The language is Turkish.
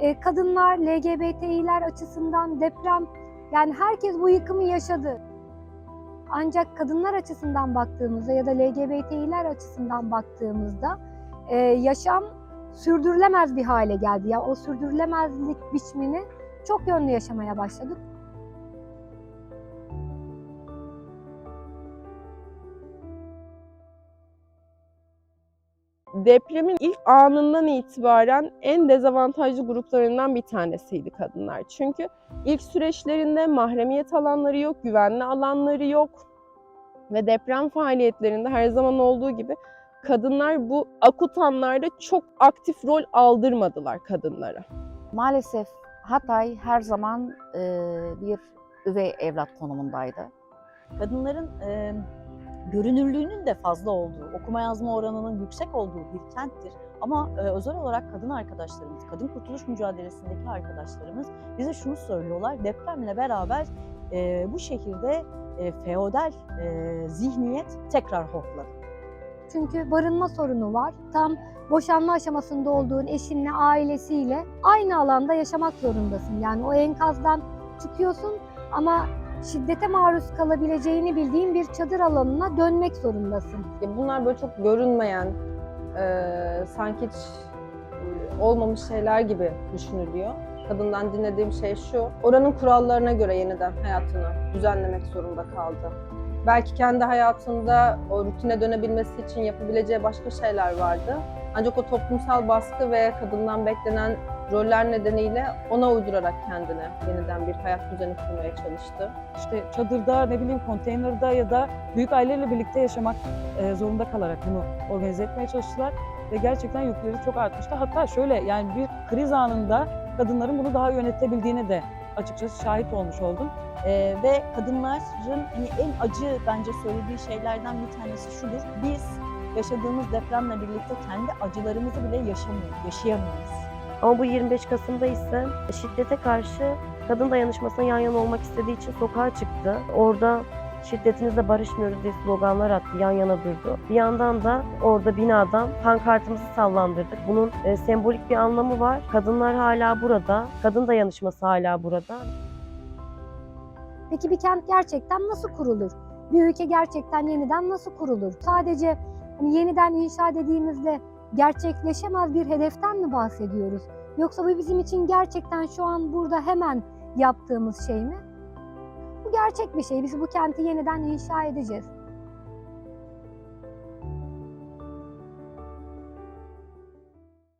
e, kadınlar, LGBTİ'ler açısından deprem yani herkes bu yıkımı yaşadı. Ancak kadınlar açısından baktığımızda ya da LGBTİ'ler açısından baktığımızda e, yaşam sürdürülemez bir hale geldi. Ya o sürdürülemezlik biçimini çok yönlü yaşamaya başladık. Depremin ilk anından itibaren en dezavantajlı gruplarından bir tanesiydi kadınlar. Çünkü ilk süreçlerinde mahremiyet alanları yok, güvenli alanları yok ve deprem faaliyetlerinde her zaman olduğu gibi kadınlar bu akut anlarda çok aktif rol aldırmadılar kadınlara. Maalesef Hatay her zaman e, bir üvey evlat konumundaydı. kadınların e, görünürlüğünün de fazla olduğu, okuma yazma oranının yüksek olduğu bir kenttir. Ama e, özel olarak kadın arkadaşlarımız, kadın kurtuluş mücadelesindeki arkadaşlarımız bize şunu söylüyorlar. Depremle beraber e, bu şehirde e, feodal e, zihniyet tekrar hortladı. Çünkü barınma sorunu var. Tam boşanma aşamasında olduğun eşinle, ailesiyle aynı alanda yaşamak zorundasın. Yani o enkazdan çıkıyorsun ama şiddete maruz kalabileceğini bildiğin bir çadır alanına dönmek zorundasın. Bunlar böyle çok görünmeyen, eee, sanki hiç e, olmamış şeyler gibi düşünülüyor. Kadından dinlediğim şey şu, oranın kurallarına göre yeniden hayatını düzenlemek zorunda kaldı. Belki kendi hayatında o rutine dönebilmesi için yapabileceği başka şeyler vardı. Ancak o toplumsal baskı ve kadından beklenen roller nedeniyle ona uydurarak kendine yeniden bir hayat düzeni kurmaya çalıştı. işte çadırda, ne bileyim konteynerde ya da büyük aileyle birlikte yaşamak e, zorunda kalarak bunu organize etmeye çalıştılar. Ve gerçekten yükleri çok artmıştı. Hatta şöyle yani bir kriz anında kadınların bunu daha yönetebildiğine de açıkçası şahit olmuş oldum. Ee, ve kadınların hani en acı bence söylediği şeylerden bir tanesi şudur. Biz yaşadığımız depremle birlikte kendi acılarımızı bile yaşamıyoruz, yaşayamıyoruz. Ama bu 25 Kasım'da ise şiddete karşı kadın dayanışmasına yan yana olmak istediği için sokağa çıktı. Orada şiddetinizle barışmıyoruz diye sloganlar attı, yan yana durdu. Bir yandan da orada binadan pankartımızı sallandırdık. Bunun e, sembolik bir anlamı var. Kadınlar hala burada, kadın dayanışması hala burada. Peki bir kent gerçekten nasıl kurulur? Bir ülke gerçekten yeniden nasıl kurulur? Sadece hani yeniden inşa dediğimizde gerçekleşemez bir hedeften mi bahsediyoruz? Yoksa bu bizim için gerçekten şu an burada hemen yaptığımız şey mi? Bu gerçek bir şey. Biz bu kenti yeniden inşa edeceğiz.